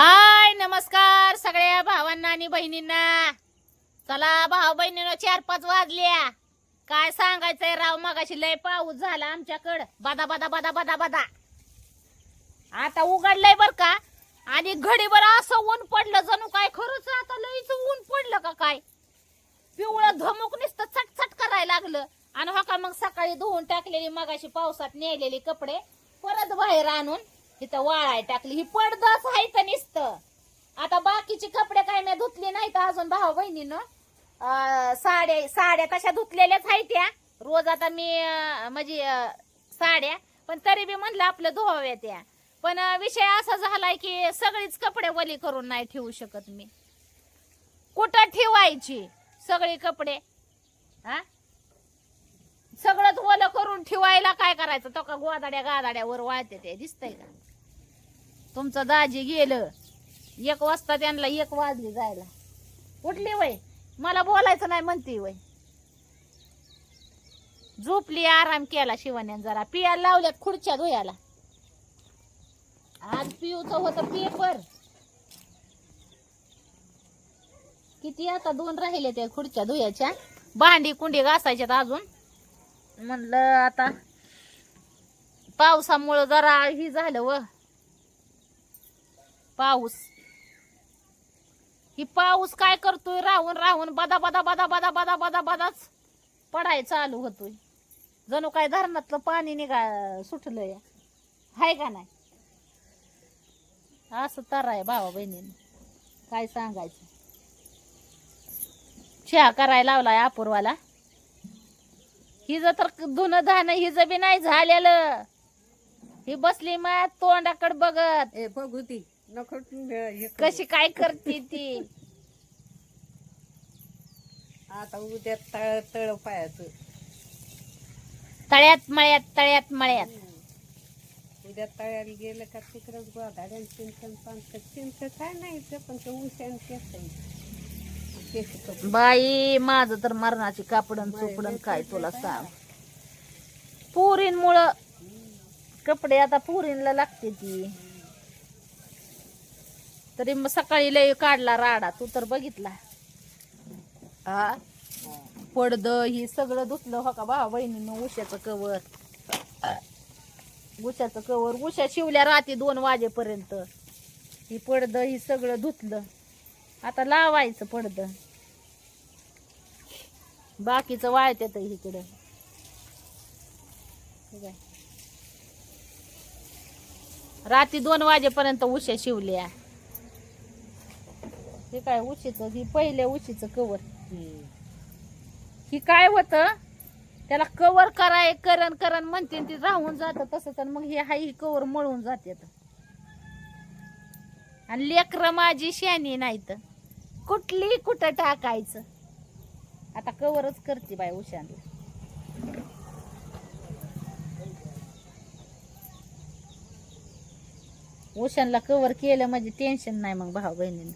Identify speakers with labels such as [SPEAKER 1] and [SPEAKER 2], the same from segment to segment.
[SPEAKER 1] हाय नमस्कार सगळ्या भावांना आणि बहिणींना. चला भाऊ बहिणीनं चार पाच वाजल्या. काय सांगायचंय राव मगाशी लय पाऊस झाला आमच्याकडं. बदा बदा बदा बदा बदा. आता उघडलंय बर का? आणि घडीभर असं ऊन पडलं जणू काय खरंच? आता लईच ऊन पडलं का काय? पिवळं धमक नुसतं चटचट करायला लागलं. आणि हो का मग सकाळी धुवून टाकलेली मगाशी पावसात नेलेली कपडे परत बाहेर आणून इथं वाळाय टाकली. ही पडदाच आहे तर नुसतं? आता बाकीचे कपडे काय मी धुतले नाहीत अजून भाऊ बहिणीनं. साड्या साड्या तशा धुतलेल्याच आहेत त्या. रोज आता मी म्हणजे साड्या. पण तरी बी म्हणलं आपलं धुवाव्या त्या. पण विषय असा झालाय की सगळीच कपडे वली करून नाही ठेवू शकत मी. कुठं ठेवायची सगळी कपडे? हा? सगळंच ओलं करून ठेवायला काय करायचं? तो का गोदाड्या गादाड्यावर वाळते ते दिसतंय का? तुमचं दाजी गेलं. एक वाजता त्यांना एक वाजली जायला. उठली वय. मला बोलायचं नाही म्हणते वय. झोपली आराम केला शिवान्यान जरा पियाला लावल्यात खुर्च्या धुयाला. आज पिऊचं होतं पेपर. किती आता दोन राहिले त्या खुर्च्या धुयाच्या. भांडी कुंडी घासायच्यात अजून. म्हणलं आता पावसामुळं जरा ही झालं व. पाऊस. ही पाऊस काय करतोय? राहून राहून बदा बदा बदा बदा बदा बदा बदाच पडाय चालू होतोय. जणू काय धरणातलं पाणी निघा सुटलंय. हाय का नाही? असं तर आहे भावा बहिणीने. काय सांगायचं? चहा करायला लावलाय अपूर्वाला. हिज तर धुणं धान हिज बी नाही झालेलं. ही बसली मग तोंडाकडे बघत.
[SPEAKER 2] ए बघू ती. नको तू हे करू.
[SPEAKER 1] कशी काय करते ती?
[SPEAKER 2] आता उद्या तळ तळ पायाचं.
[SPEAKER 1] तळ्यात मळ्यात तळ्यात मळ्यात.
[SPEAKER 2] उद्या तळ्याला गेलं का तिकडंच गोधाड्यान चिंतन पानक चिंत काय नाही ते पण ते उशान केस
[SPEAKER 1] बाई माझं तर मरणाची कापडन चुपडन काय तुला सांग? पुरींमुळं कपडे आता पुरींला लागते ती. तरी मग सकाळी लय काढला राडा. तू तर बघितला. हा? पडद ही सगळं धुतलं हो का भावा बहिणीनं उशाचं कवर. उशाचं कवर. उशा शिवल्या रात्री दोन वाजेपर्यंत. ही पडद ही सगळं धुतलं. आता लावायचं पडद. बाकीचं वाळत्यात इकडं. रात्री दोन वाजेपर्यंत उशा शिवल्या. हे काय उशीच ही पहिल्या उशीचं कवर ही काय होत? त्याला कवर कराय करण करण म्हणते ती राहून जात तसं तर मग हे हाय ही कवर मळून जाते आणि लेकर माझी शानी नाहीत. कुठली कुठं टाकायचं? आता कवरच करते बाय उशांना उशांना कवर केलं म्हणजे टेन्शन नाही मग भाऊ बहिणीनं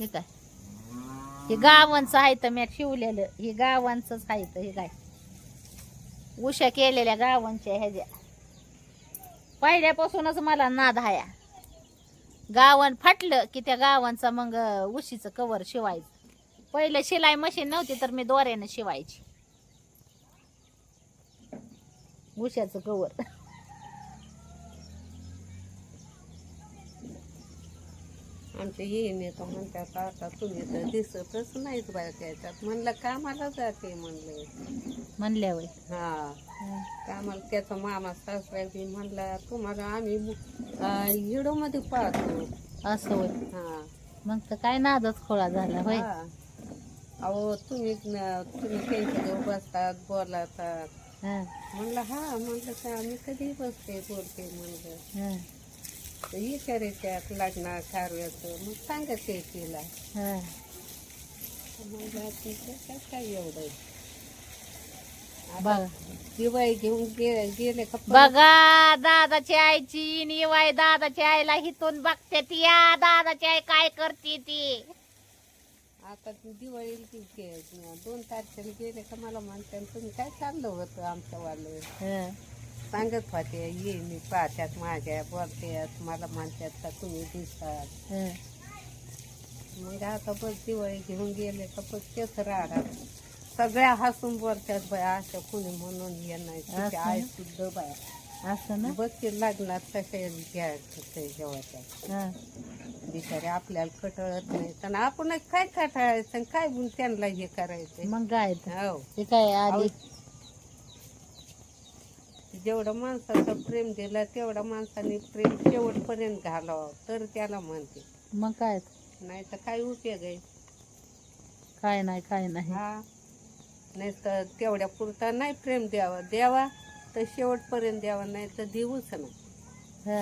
[SPEAKER 1] हे काय हे गावांचं आहे तर मी शिवलेलं हे गावांचंच आहे तर हे काय? उशा केलेल्या गावांच्या ह्याच्या. पहिल्यापासूनच मला नाद हाया. गावन फाटलं की त्या गावांचा मग उशीचं कवर शिवायचं. पहिलं शिलाई मशीन नव्हती तर मी दोऱ्यानं शिवायची. उशाचं कवर
[SPEAKER 2] आमच्या येईन येतो म्हणतात आता तुम्ही तर दिसतच नाहीत बाय त्याच्यात म्हणलं कामाला जाते म्हणलं.
[SPEAKER 1] म्हणल्यावर.
[SPEAKER 2] हा. कामाला त्याचा मामा सासरा बी म्हणला तुम्हाला आम्ही हिडोमध्ये पाहतो.
[SPEAKER 1] असं होय.
[SPEAKER 2] हा.
[SPEAKER 1] मग तर काय नादच खोळा झाला होय?
[SPEAKER 2] हा. अहो तुम्ही तुम्ही त्यांच्याजवळ बसतात बोलतात.
[SPEAKER 1] हा,
[SPEAKER 2] म्हणलं हा. म्हणलं का आम्ही कधी बसते बोलते. म्हणलं.
[SPEAKER 1] हा,
[SPEAKER 2] विचारायच्यात लग्ना कारव्याचं मग सांगत ते तिला.
[SPEAKER 1] हा.
[SPEAKER 2] तिचं काय काय एवढं
[SPEAKER 1] बघा
[SPEAKER 2] दिवाळी घेऊन गे गेले का परत?
[SPEAKER 1] बघा दादाची आईची निवाय दादाची आईला हिथून बघते ती. या दादाची आई काय करते ती?
[SPEAKER 2] आता ती दिवाळीला ती गे- दोन तारखेला गेले का मला म्हणते तुम्ही काय चाललं होतं आमचं वालं
[SPEAKER 1] हं.
[SPEAKER 2] सांगत होते ये मी पाहत्यात माझ्या बोलत्यात मला म्हणतात का तुम्ही दिसतात
[SPEAKER 1] हं.
[SPEAKER 2] मग आता बघ दिवाळी घेऊन गेले का बघ तेच राहणार सगळ्या हसून बोलतात बाया अशा कुणी म्हणून ये नाही
[SPEAKER 1] असं
[SPEAKER 2] तुझी
[SPEAKER 1] ना?
[SPEAKER 2] आई सुद्धा बाया
[SPEAKER 1] असं ना
[SPEAKER 2] बघ ते लग्नात कसे घ्यायचं ते जेवायचं
[SPEAKER 1] हं.
[SPEAKER 2] बिचारे आपल्याला कटळत नाही तर आपण काय कटाळायचं आणि काय बोल त्यांना हे करायचं
[SPEAKER 1] मग काय तर.
[SPEAKER 2] हो
[SPEAKER 1] ते काय आधी
[SPEAKER 2] जेवढं माणसाचं प्रेम दिलं तेवढं माणसाने प्रेम शेवटपर्यंत घालावं तर त्याला म्हणते.
[SPEAKER 1] मग काय.
[SPEAKER 2] नाही तर काय उपयोग आहे?
[SPEAKER 1] काय नाही काय नाही.
[SPEAKER 2] हा? नाही तर तेवढ्या पुरता नाही प्रेम द्यावा. द्यावा तर शेवटपर्यंत द्यावा नाही तर देऊच नाही.
[SPEAKER 1] हा.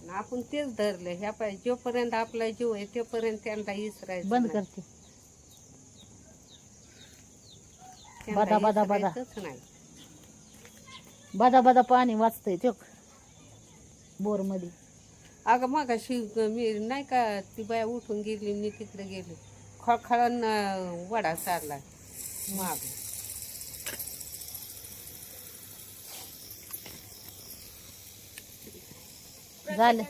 [SPEAKER 2] आणि आपण तेच धरलं ह्या पाहिजे जोपर्यंत आपला जीव आहे तोपर्यंत त्यांना इसरायचं
[SPEAKER 1] बंद
[SPEAKER 2] नाही.
[SPEAKER 1] करते.
[SPEAKER 2] त्यांना
[SPEAKER 1] बदा, बदा, बदा.
[SPEAKER 2] इसरायचंच नाही.
[SPEAKER 1] बदा बदा पाणी वाचतंय ते बोरमध्ये
[SPEAKER 2] अगं मग मी नाही का ती बाया उठून गेली मी तिकडे गेली. खळखळन वडा सारला माग.
[SPEAKER 1] झालं.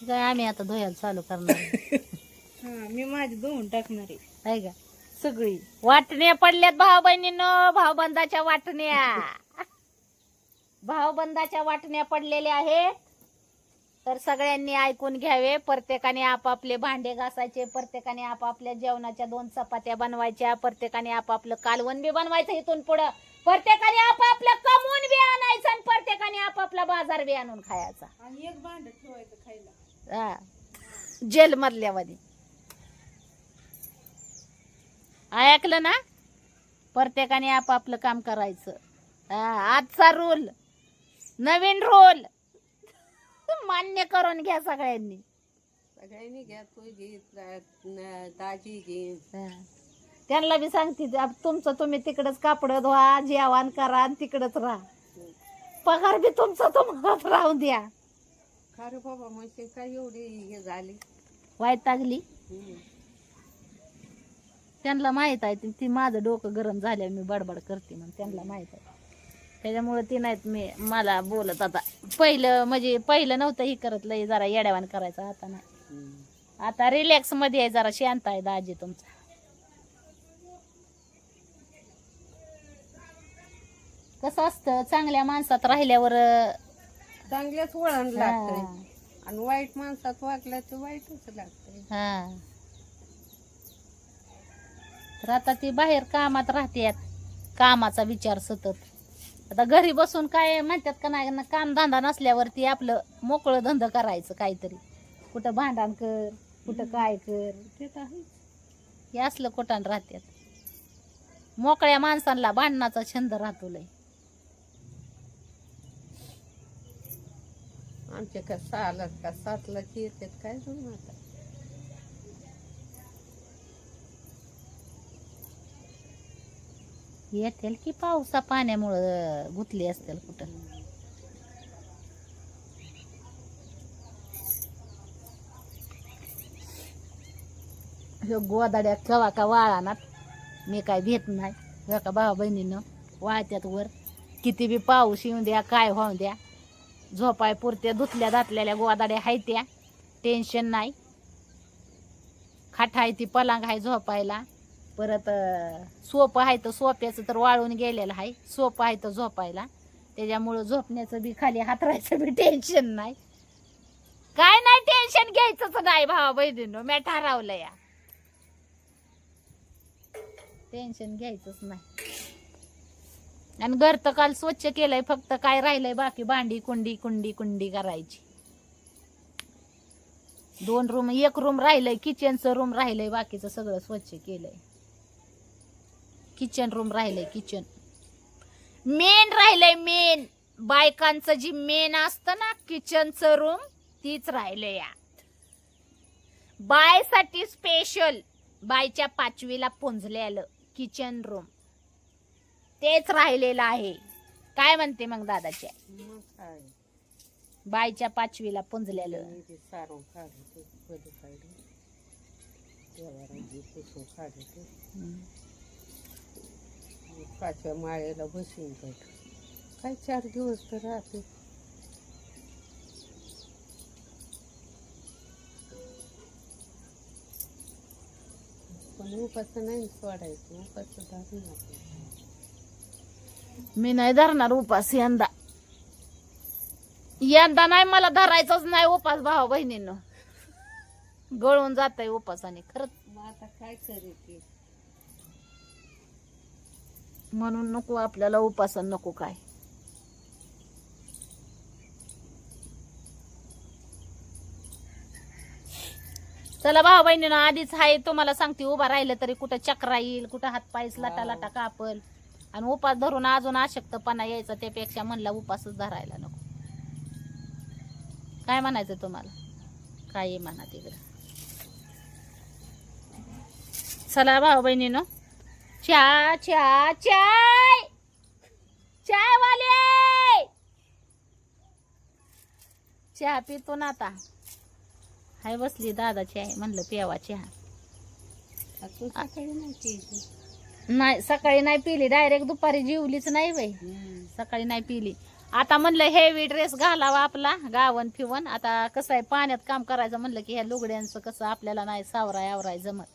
[SPEAKER 1] काय आम्ही आता धुयाला चालू करणार.
[SPEAKER 2] मी माझी धुवून टाकणार आहे.
[SPEAKER 1] का?
[SPEAKER 2] सगळी.
[SPEAKER 1] वाटण्या पडल्यात भाऊ बहिणींनो भाऊबंदाच्या वाटण्या. भाऊबंदाच्या वाटण्या पडलेल्या आहेत. तर सगळ्यांनी ऐकून घ्यावे. प्रत्येकाने आपापले भांडे घासायचे प्रत्येकाने आपापल्या जेवणाच्या दोन चपात्या बनवायच्या प्रत्येकाने आपापलं कालवण बी बनवायचं इथून पुढं. प्रत्येकाने आपापलं कमवून बी आणायचं आणि प्रत्येकाने आपापला बाजार बी आणून खायचा.
[SPEAKER 2] आणि एक भांड ठेवायचं खायला.
[SPEAKER 1] हा. जेल मधल्यामध्ये ऐकलं ना? प्रत्येकाने आपापलं काम करायचं. आजचा रूल नवीन रूल मान्य करून घ्या सगळ्यांनी.
[SPEAKER 2] सगळ्यांनी घ्या तू दाजी घे.
[SPEAKER 1] त्यांना बी सांगते तुमचं तुम्ही तिकडच कापड धुवा जेवण करा आणि तिकडच राहा. पगार बी तुमचा तुम्हालाच राहून द्या.
[SPEAKER 2] खरं बाबा म्हणजे काय एवढी हे झाली?
[SPEAKER 1] वैतागली
[SPEAKER 2] हम्म.
[SPEAKER 1] त्यांना माहीत आहे ती- माझं डोकं गरम झालं मी बडबड करते म्हणून त्यांना माहीत आहे. त्याच्यामुळे ती नाहीत मी मला बोलत आता. पहिलं म्हणजे पहिलं नव्हतं ही करत लय जरा येड्यावान करायचं आता नाही. आता रिलॅक्समध्ये आहे जरा शांत आहे दाजी तुमचा. कसं असतं? चांगल्या माणसात राहिल्यावर
[SPEAKER 2] चांगल्याच वळण लागतंय.
[SPEAKER 1] हा.
[SPEAKER 2] आणि वाईट माणसात वागलं तर वाईटच लागतंय.
[SPEAKER 1] हा. तर आता ती बाहेर कामात राहतात कामाचा विचार सतत. आता घरी बसून काय म्हणतात का नाही काम धंदा नसल्यावरती आपलं मोकळं धंदा करायचं काहीतरी. कुठं भांडण कर कुठं काय कर.
[SPEAKER 2] ते तर
[SPEAKER 1] हे असलं कोटान राहतात मोकळ्या माणसांना भांडणाचा छंद राहतो लय.
[SPEAKER 2] आमचे का सहाला का सातला येतात काय जुळून आता?
[SPEAKER 1] येतील की पावसा पाण्यामुळं गुतली असतील कुठं? ह्यो गोदाड्या कवा का वाळानात मी काय भेट नाही. ह्यो का भावा बहिणीनं वाळत्यात वर. किती बी पाऊस येऊन द्या काय होऊन द्या. झोपाय पुरत्या धुतल्या धातलेल्या गोदाड्या हायत्या टेन्शन नाही. खाटा आहे ती पलंग आहे झोपायला. परत सोपं आहे तर सोप्याचं तर वाळून गेलेलं आहे. सोपं आहे तर झोपायला. त्याच्यामुळं झोपण्याचं बी खाली हातरायचं बी टेन्शन नाही. काय नाही टेन्शन घ्यायचंच नाही भावा बहिणीनो मी ठरवलं या. टेन्शन घ्यायचंच नाही. आणि घर तर काल स्वच्छ केलंय फक्त काय राहिलंय बाकी भांडी कुंडी कुंडी कुंडी करायची. दोन रूम एक रूम राहिलंय किचनचं रूम राहिलंय बाकीचं सगळं स्वच्छ केलंय. किचन रूम राहिलंय किचन मेन राहिलंय मेन बायकांचं जी मेन असतं ना किचनचं रूम तीच राहिलंय यात. बायसाठी स्पेशल बायच्या पाचवीला पुंजलेलं किचन रूम तेच राहिलेलं आहे. काय म्हणते मग दादाच्या बायच्या पाचवीला पुंजलेलं.
[SPEAKER 2] सारून पाचव्या माळ्याला बसून जाईल काय चार दिवस तर राहते. पण नाही सोडायचं उपास धरून आपण
[SPEAKER 1] मी नाही धरणार उपास यंदा. यंदा नाही मला धरायचंच नाही उपास भाऊ बहिणीनं. गळून जात आहे उपासाने खरंच.
[SPEAKER 2] मग आता काय करायचे
[SPEAKER 1] म्हणून नको आपल्याला उपासन नको काय. चला भाऊ बहिणीनं आधीच हाय तुम्हाला सांगते उभा राहिलं तरी कुठं चक्रा येईल कुठं हात पायस लाटा लाटा कापल. आणि उपास धरून अजून आशक्तपणा यायचा त्यापेक्षा म्हणला उपासच धरायला नको. काय म्हणायचं तुम्हाला? काय म्हणा तिकडं? चला भाऊ बहिणीनं चा चा चाय चाय! वाले चहा पितो ना आता. हाय बसली दादाची आहे म्हणलं प्यावा चहा.
[SPEAKER 2] नाही
[SPEAKER 1] सकाळी नाही पिली. डायरेक्ट दुपारी जेवलीच नाही बाई. सकाळी नाही पिली. आता म्हणलं हेवी ड्रेस घालावा आपला गावन फिवन. आता कसं आहे पाण्यात काम करायचं म्हणलं की ह्या लुगड्यांचं कसं आपल्याला नाही सावराय आवराय जमत.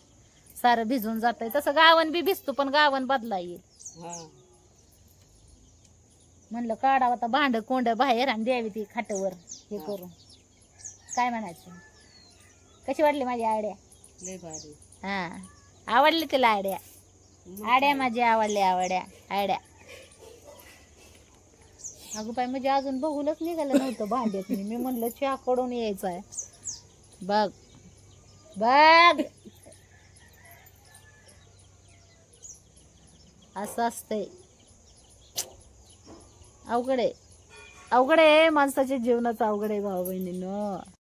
[SPEAKER 1] सारं भिजून जातंय. तसं गावन बी भिजतो पण गावन बदला येईल म्हणलं काढावं आता भांड कोंड बाहेर आणि द्यावी ती खाटवर. हे. करून. काय म्हणायचं? कशी वाटली माझी आयडिया?
[SPEAKER 2] लय भारी.
[SPEAKER 1] हा. आवडली तिला आयडिया? आड्या? माझी आवडल्या आवड्या. आड्या अगं बाई म्हणजे अजून बघूनच निघालं नव्हतं भांड्यात मी. म्हणलं चहा कडून यायचं आहे बघ. बघ. असं असतंय. अवघड आहे. अवघड आहे माणसाच्या जीवनाचं अवघड आहे भाऊ बहिणीनं